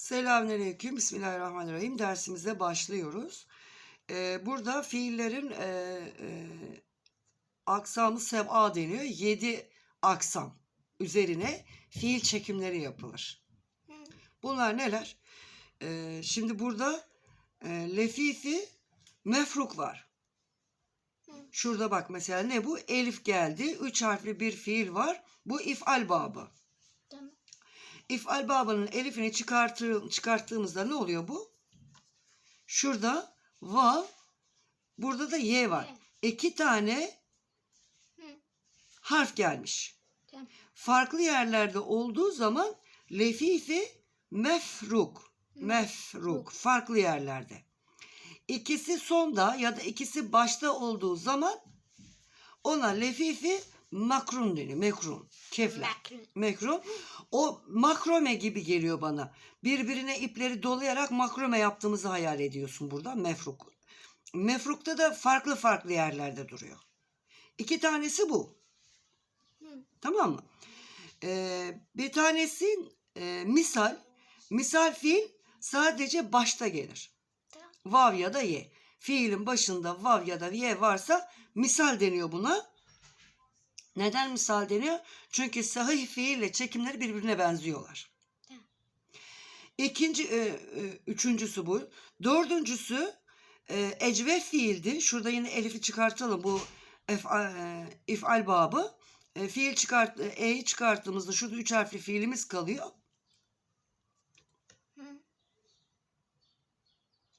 Selamünaleyküm. Bismillahirrahmanirrahim. Dersimize başlıyoruz. Ee, burada fiillerin e, e, aksamı seb'a deniyor. Yedi aksam üzerine fiil çekimleri yapılır. Bunlar neler? Ee, şimdi burada e, lefifi mefruk var. Şurada bak mesela ne bu? Elif geldi. Üç harfli bir fiil var. Bu if'al babı. İf'al babının elifini çıkartır, çıkarttığımızda ne oluyor bu? Şurada vav, burada da y var. İki tane harf gelmiş. Farklı yerlerde olduğu zaman lefifi mefruk. Mefruk. Farklı yerlerde. İkisi sonda ya da ikisi başta olduğu zaman ona lefifi makrun deniyor. Mekrun. Kefle. Makrun. Mekrun. O makrome gibi geliyor bana. Birbirine ipleri dolayarak makrome yaptığımızı hayal ediyorsun burada. Mefruk. Mefrukta da farklı farklı yerlerde duruyor. İki tanesi bu. Hı. Tamam mı? Ee, bir tanesi e, misal. Misal fiil sadece başta gelir. Tamam. Vav ya da ye. Fiilin başında vav ya da ye varsa misal deniyor buna. Neden misal deniyor? Çünkü sahih fiille çekimleri birbirine benziyorlar. İkinci, e, e, üçüncüsü bu. Dördüncüsü e, ecve fiildi. Şurada yine elifi çıkartalım. Bu efal, e, ifal babı. E, fiil çıkart, e'yi çıkarttığımızda şurada üç harfli fiilimiz kalıyor.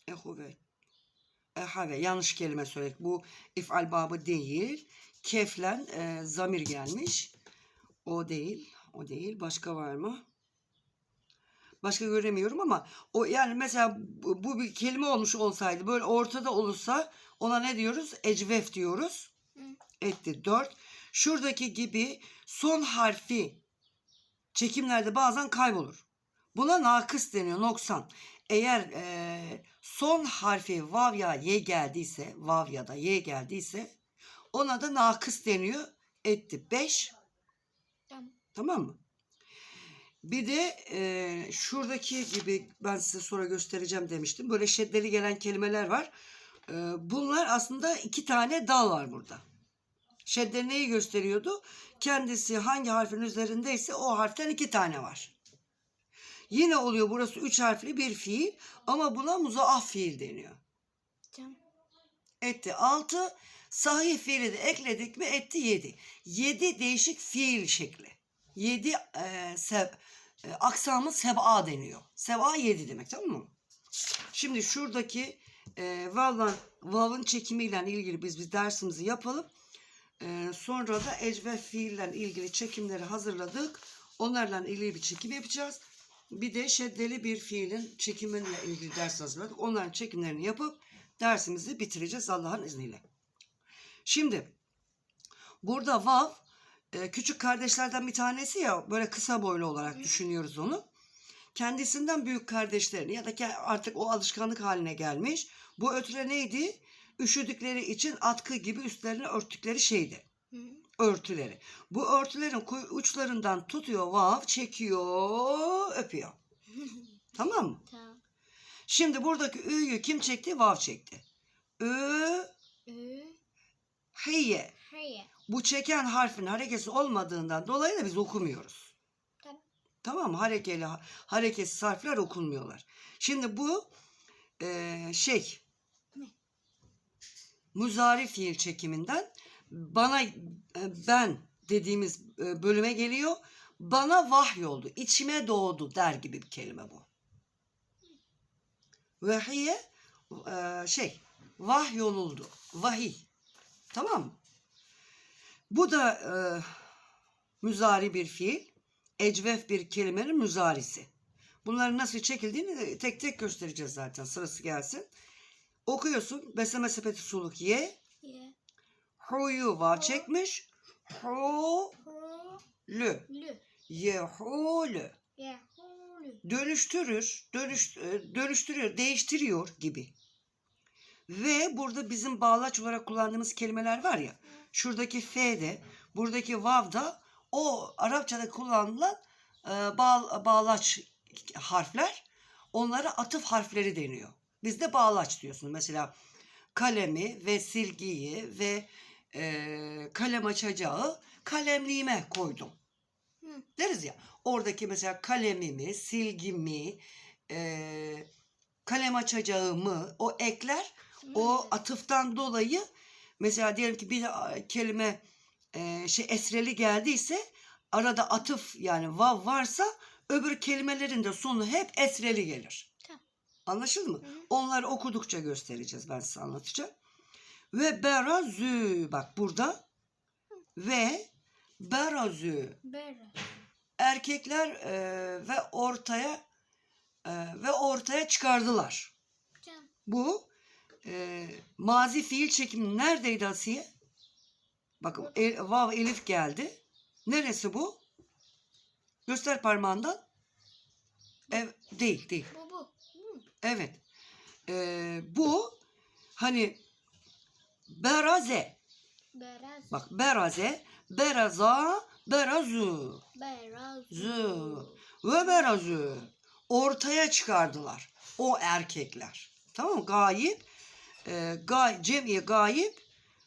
Ehuve. Ehave. Yanlış kelime söyledik. Bu ifal babı değil. Keflen e, zamir gelmiş. O değil. O değil. Başka var mı? Başka göremiyorum ama o yani mesela bu, bu bir kelime olmuş olsaydı böyle ortada olursa ona ne diyoruz? Ecvef diyoruz. Hı. Etti. Dört. Şuradaki gibi son harfi çekimlerde bazen kaybolur. Buna nakıs deniyor, noksan. Eğer eee, son harfi vav ya ye geldiyse, vav ya da ye geldiyse ona da nakıs deniyor. Etti. Beş. Tamam. Tamam mı? Bir de eee, şuradaki gibi ben size sonra göstereceğim demiştim. Böyle şeddeli gelen kelimeler var. Eee, bunlar aslında iki tane dal var burada. Şedde neyi gösteriyordu? Kendisi hangi harfin üzerindeyse o harften iki tane var. Yine oluyor burası üç harfli bir fiil ama buna muzaaf fiil deniyor. Tamam. Etti altı, sahih fiili de ekledik mi etti yedi. Yedi değişik fiil şekli. Yedi e, seb, e, aksamı seb'a deniyor. Seb'a yedi demek tamam mı? Şimdi şuradaki e, vav'la, vav'ın çekimiyle ilgili biz bir dersimizi yapalım. E, sonra da ecve fiille ilgili çekimleri hazırladık. Onlarla ilgili bir çekim yapacağız. Bir de şeddeli bir fiilin çekimiyle ilgili ders hazırladık. Onların çekimlerini yapıp dersimizi bitireceğiz Allah'ın izniyle. Şimdi burada vav e, küçük kardeşlerden bir tanesi ya böyle kısa boylu olarak düşünüyoruz onu. Kendisinden büyük kardeşlerini ya da artık o alışkanlık haline gelmiş. Bu ötüre neydi? Üşüdükleri için atkı gibi üstlerine örttükleri şeydi. Hı. Örtüleri. Bu örtülerin uçlarından tutuyor vav, çekiyor, öpüyor. tamam mı? Tamam. Şimdi buradaki ü'yü kim çekti? Vav çekti. Ü. hiye. Hayır. Bu çeken harfin harekesi olmadığından dolayı da biz okumuyoruz. Tamam. Tamam? Harekeli, hareketsiz harfler okunmuyorlar. Şimdi bu eee, şey Ne? muzari fiil çekiminden bana e, ben dediğimiz e, bölüme geliyor. Bana vahyoldu, içime doğdu der gibi bir kelime bu. Vahiye e, şey vahyoluldu. Vahiy. Tamam mı? Bu da e, müzari bir fiil. Ecvef bir kelimenin müzarisi. Bunların nasıl çekildiğini tek tek göstereceğiz zaten sırası gelsin. Okuyorsun. Besleme sepeti suluk ye. Ye. Hu'yu vav çekmiş. Hu lü. Lü. Ye hu lü. Ye. Hu. Lü. Dönüştürür. Dönüş, e, dönüştürüyor. Değiştiriyor gibi. Ve burada bizim bağlaç olarak kullandığımız kelimeler var ya. Şuradaki F'de, buradaki Vav'da o Arapçada kullanılan e, bağ, bağlaç harfler. Onlara atıf harfleri deniyor. Bizde bağlaç diyorsun. Mesela kalemi ve silgiyi ve e, kalem açacağı kalemliğime koydum. Hı. Deriz ya. Oradaki mesela kalemimi, silgimi, e, kalem açacağımı o ekler o atıftan dolayı mesela diyelim ki bir kelime e, şey esreli geldiyse arada atıf yani vav varsa öbür kelimelerin de sonu hep esreli gelir. Tamam. Anlaşıldı mı? Hı hı. Onları okudukça göstereceğiz ben size anlatacağım. Ve berazü bak burada ve berazü Bera. erkekler e, ve ortaya e, ve ortaya çıkardılar. Cam. Bu e, mazi fiil çekimi neredeydi Asiye? Bakın el, vav elif geldi. Neresi bu? Göster parmağından. Ev, değil değil. Bu bu. Bu. Evet. E, bu hani beraze. Beraz. Bak beraze. Beraza. Berazu. Beraz. Zü. Ve berazü. Ortaya çıkardılar. O erkekler. Tamam mı? Gayip. E, gay, cem'i gayip.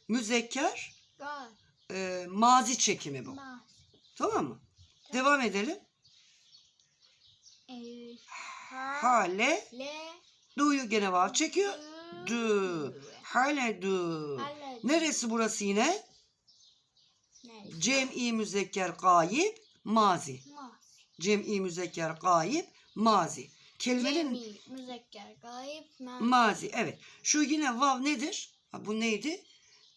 Müzekker. E, mazi çekimi bu. Ma. Tamam mı? Devam edelim. E. Ha. Hale. Le. Du'yu gene vav çekiyor. Du. Hale du. Ale. Neresi burası yine? Ne? Cem'i müzekker gayip. Mazi. Ma. Cem'i müzekker gayip. Mazi. Kelimenin Cemi. Müzekker. Gayip. Ma. mazi. Evet. Şu yine vav nedir? Ha, bu neydi?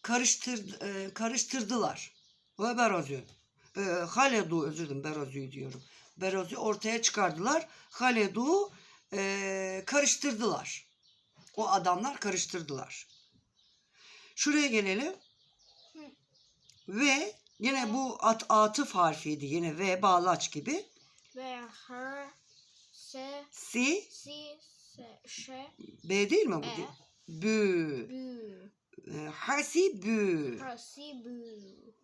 Karıştır, e, karıştırdılar. Ve berazü. E, haledu özür dilerim berazü diyorum. Berazü ortaya çıkardılar. Haledu e, karıştırdılar. O adamlar karıştırdılar. Şuraya gelelim. Hı. Ve yine bu at, atıf harfiydi. Yine ve bağlaç gibi. Ve. Her. Se. Si, Si. Se. Şe. B değil mi bu? E. Bü. Bü. E, hasi bü. Hasi. Bü.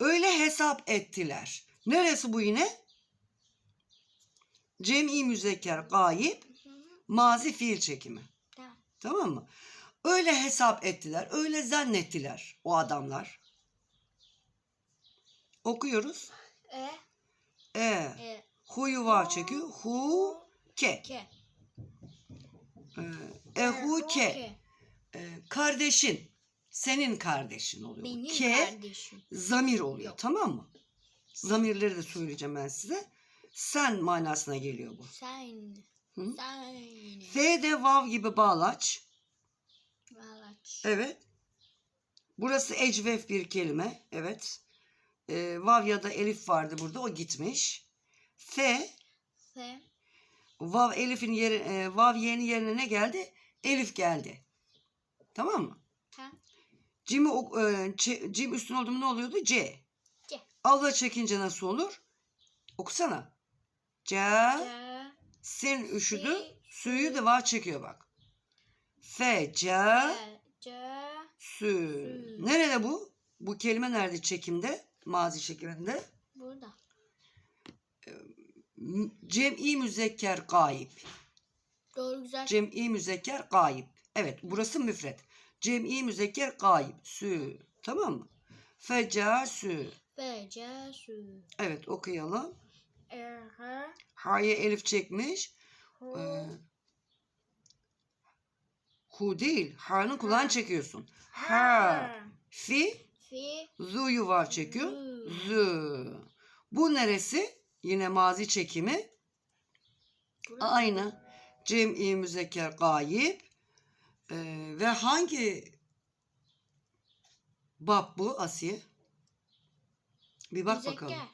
Öyle hesap ettiler. Neresi bu yine? Cem'i müzekker gayip, mazi fiil çekimi. Tamam. Tamam mı? Öyle hesap ettiler, öyle zannettiler o adamlar. Okuyoruz. E. E, E. huyu vav çekiyor. Hu, ke. Ke. E, e hu ke. E, kardeşin, senin kardeşin oluyor. Benim ke, kardeşim. zamir oluyor. Yok. Tamam mı? Zamirleri de söyleyeceğim ben size. Sen manasına geliyor bu. Sen. Hı? Sen. F de vav gibi bağlaç. Valaç. Evet. Burası ecvef bir kelime. Evet. Ee, vav ya da elif vardı burada. O gitmiş. F, Fe. Vav elifin yeri, e, vav yeni yerine ne geldi? Elif geldi. Tamam mı? Tamam. Cim'i, e, cim üstün oldu mu ne oluyordu? C. C. Alda çekince nasıl olur? Okusana. C. Ce. Sin üşüdü. Si. Suyu da vav çekiyor bak. F, C. Sü. Sü. Nerede bu? Bu kelime nerede çekimde? Mazi şeklinde. Burada. Cem'i müzekker gayip. Doğru güzel. Cem'i müzekker gayip. Evet burası müfret. Cem'i müzekker gayip. Sü. Tamam mı? Fecasü. Fe. Ce. Su. Evet okuyalım. Er. Her. Ha'ya elif çekmiş. Hu. Ee, hu değil. Ha'nın kulağını Ha. çekiyorsun. Ha. Her. Fi. Fi. Zu'yu var çekiyor. Zü. Bu neresi? Yine mazi çekimi. Burada. Aynı. Cem'i müzekker gayip. Ee, ve hangi bab bu Asiye? Bir bak bakalım. Müzekker.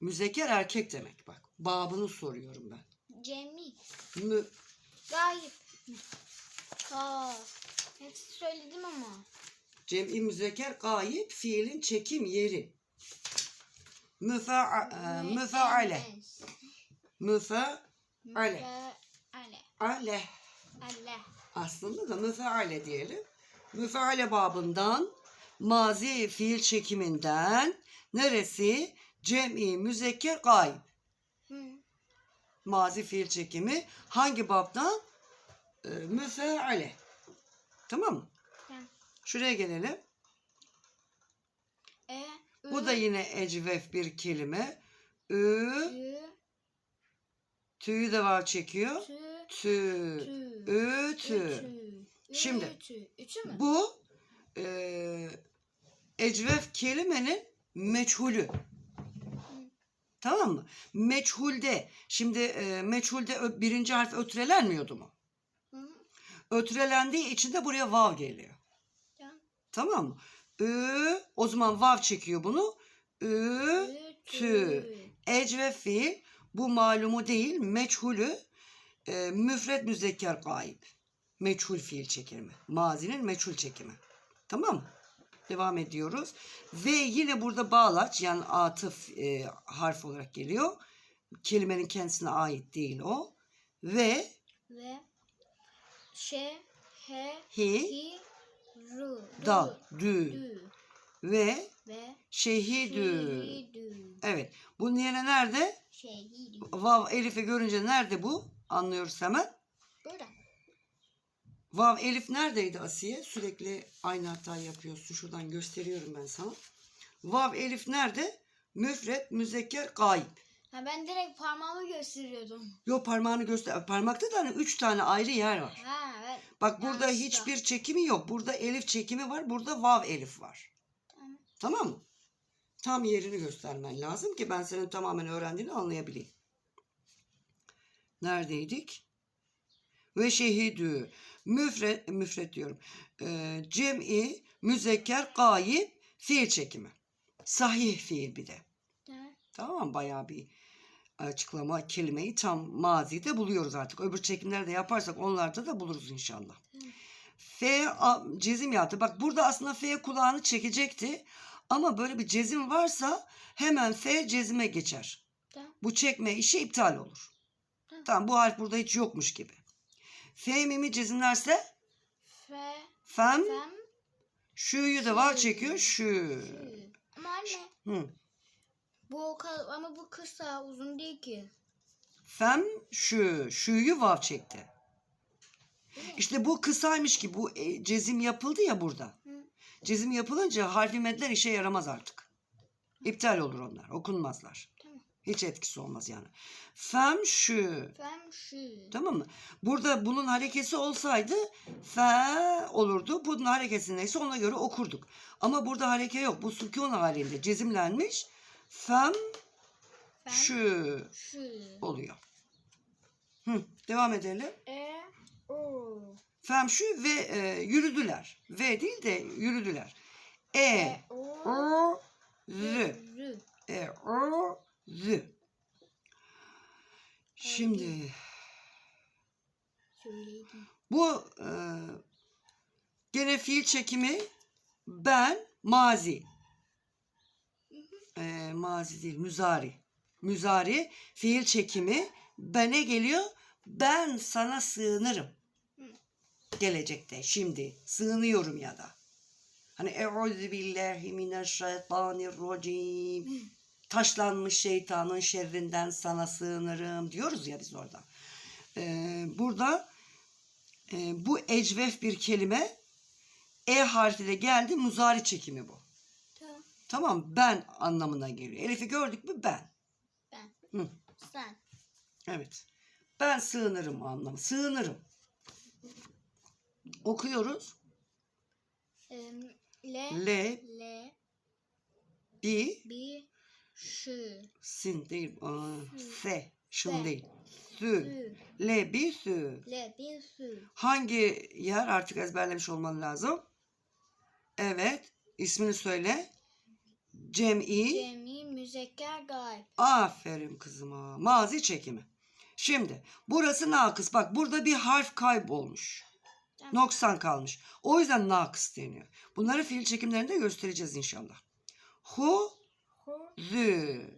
Müzekker erkek demek bak. Babını soruyorum ben. Cemi. Mü, Gayip. Aa. Hepsi söyledim ama. Cem'i müzekker gayip fiilin çekim yeri. Müfa, müfaale. Müfaale. Müfaale. Ale. Ale. Aslında da müfaale diyelim. Müfaale babından mazi fiil çekiminden neresi? Cem'i müzekker gayb. Mazi fiil çekimi. Hangi babdan? E, müfeale. Tamam mı? Tamam. Şuraya gelelim. E. Bu da yine ecvef bir kelime. Ü, Ü. tüyü de var çekiyor. Tü. Tü, Tü. ü, tü. Ütü. Şimdi, Ütü. Ütü mü? Bu e, ecvef kelimenin meçhulü. Tamam mı? Meçhulde. Şimdi e, meçhulde birinci harf ötrelenmiyordu mu? Hı. Ötrelendiği için de buraya vav geliyor. Tamam. Tamam mı? Ü, o zaman vav çekiyor bunu. Ü, tü. ecvef fiil. Bu malumu değil, meçhulü. E, müfret müzekker gayb. Meçhul fiil çekimi. Mazinin meçhul çekimi. Tamam mı? Devam ediyoruz. Ve yine burada bağlaç yani atıf e, harf olarak geliyor. Kelimenin kendisine ait değil o. Ve Ve. Şe. He. hi Hi. Ru. da Ru, dü Dü. ve Ve. şehidü. Şehidü. Evet. Bunun yerine nerede? Şehidü. Vav elifi görünce nerede bu? Anlıyoruz hemen. Burada. Vav elif neredeydi Asiye? Sürekli aynı hatayı yapıyorsun. Şuradan gösteriyorum ben sana. Vav elif nerede? Müfret, müzekker, gayb. Ha ben direkt parmağımı gösteriyordum. Yo parmağını göster. Parmakta da hani üç tane ayrı yer var. Ha evet. Bak burada Yanlış da. hiçbir çekimi yok. Burada elif çekimi var. Burada vav elif var. Tamam. Tamam mı? Tam yerini göstermen lazım ki ben senin tamamen öğrendiğini anlayabileyim. Neredeydik? Ve şehidü. Müfret, müfret diyorum. Ee, cem'i, müzekker, gayip, fiil çekimi. Sahih fiil bir de. Tamam. Tamam? Bayağı bir açıklama kelimeyi tam mazide buluyoruz artık. Öbür çekimlerde yaparsak onlarda da buluruz inşallah. F cezim yaptı. Bak burada aslında F kulağını çekecekti. Ama böyle bir cezim varsa hemen F cezime geçer. Tamam. Bu çekme işi iptal olur. Tamam. Tamam bu harf burada hiç yokmuş gibi. F mimi cezimlerse Fe. fem Fem. şu'yu da var Şü. çekiyor şu. Şu. Ama anne. Hı. Bu o kadar ama bu kısa uzun değil ki. Fem şu. Şu'yu vav çekti. İşte bu kısaymış ki bu e, cezim yapıldı ya burada. Hı. Cezim yapılınca harfi medler işe yaramaz artık. İptal olur onlar. Okunmazlar. Tamam. Hiç etkisi olmaz yani. Fem şu. Fem şu. Tamam mı? Burada bunun harekesi olsaydı fe olurdu. Bunun harekesi neyse ona göre okurduk. Ama burada hareke yok. Bu sükun halinde cezimlenmiş. Fem şu şu. oluyor. Hı, devam edelim. E. O. Femşu ve e, yürüdüler. V değil de yürüdüler. E, E. O. o, z. Rü. E, o, z. Şimdi bu e, gene fiil çekimi ben mazi. E, mazi değil müzari. Müzari fiil çekimi bene geliyor. Ben sana sığınırım. Gelecekte şimdi sığınıyorum ya da. Hani Euzu billahi mineşşeytanirracim. Taşlanmış şeytanın şerrinden sana sığınırım diyoruz ya biz orada. Ee, burada e, bu ecvef bir kelime E harfi de geldi muzari çekimi bu. Tamam. Ben anlamına geliyor. Elif'i gördük mü ben. Ben. Hı. Sen. Evet. Ben sığınırım anlamı. Sığınırım. Okuyoruz. Em, Le. L, Le. bi, Bi. Şu. sin değil. Aa, S, şın S. değil. Sü. Sü. L, bi, sü. Le. Bir sü. Hangi yer artık ezberlemiş olman lazım? Evet. ismini söyle. Cem'i. Cemi. Müzekker gayb. Aferin kızıma. Mazi çekimi. Şimdi burası nakıs. Bak burada bir harf kaybolmuş. Tamam. Noksan kalmış. O yüzden nakıs deniyor. Bunları fiil çekimlerinde göstereceğiz inşallah. Hu, zü.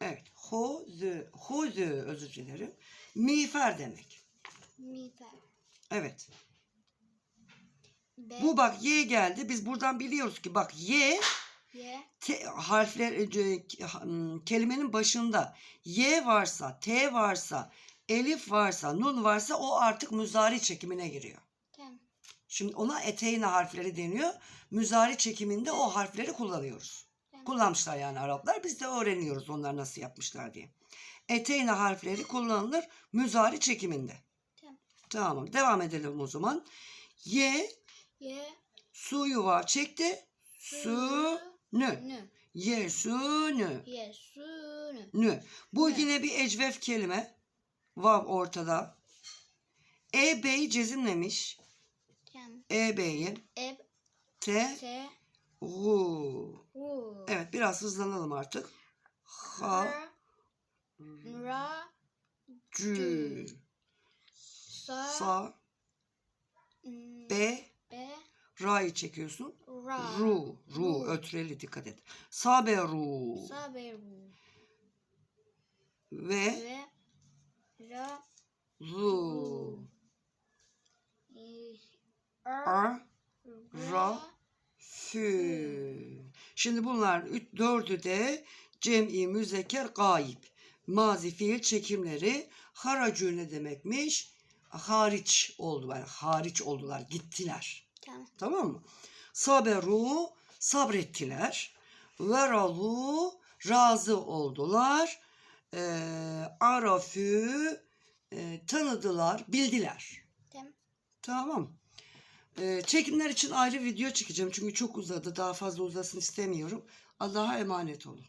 Evet. Hu, zü. Hu, zü. Özür dilerim. Miğfer demek. Mifer. Evet. Be. Bu bak Y geldi. Biz buradan biliyoruz ki bak Y Ye. te, harfler e, c- ha- m, kelimenin başında y varsa, t varsa, elif varsa, nun varsa o artık müzari çekimine giriyor. Tamam. Şimdi ona eteyne harfleri deniyor. Müzari çekiminde o harfleri kullanıyoruz. Tamam. Kullanmışlar yani Araplar. Biz de öğreniyoruz onlar nasıl yapmışlar diye. Eteyne harfleri kullanılır müzari çekiminde. Tamam. Tamam. Devam edelim o zaman. Y Ye. su yuva çekti. Su nü. Nü. Nü. Ye. Su. Nü. Nü. Bu Evet. yine bir ecvef kelime. Vav ortada. E B'yi cezimlemiş. Tamam. E. Eb. T. Se. Ru. Ru. Evet biraz hızlanalım artık. Ha. Ra. Cü. Sa. Sa. Be. Ra'yı çekiyorsun. Ra. Ru. Ru. Ötreli dikkat et. Sabe ru. Sa. Be. Ru. Ve Ve. Ra. ru. Ar. Ra. Fü. Şimdi bunlar dördü de cem'i müzekker gayip. Mazi fiil çekimleri haracü ne demekmiş? Hariç oldular. Hariç oldular. Gittiler. Tamam. Tamam mı? Saberu sabrettiler. Veralu razı oldular. Ee, arafü e, tanıdılar, bildiler. Tamam. Tamam. Ee, çekimler için ayrı video çekeceğim çünkü çok uzadı. Daha fazla uzasın istemiyorum. Allah'a emanet olun.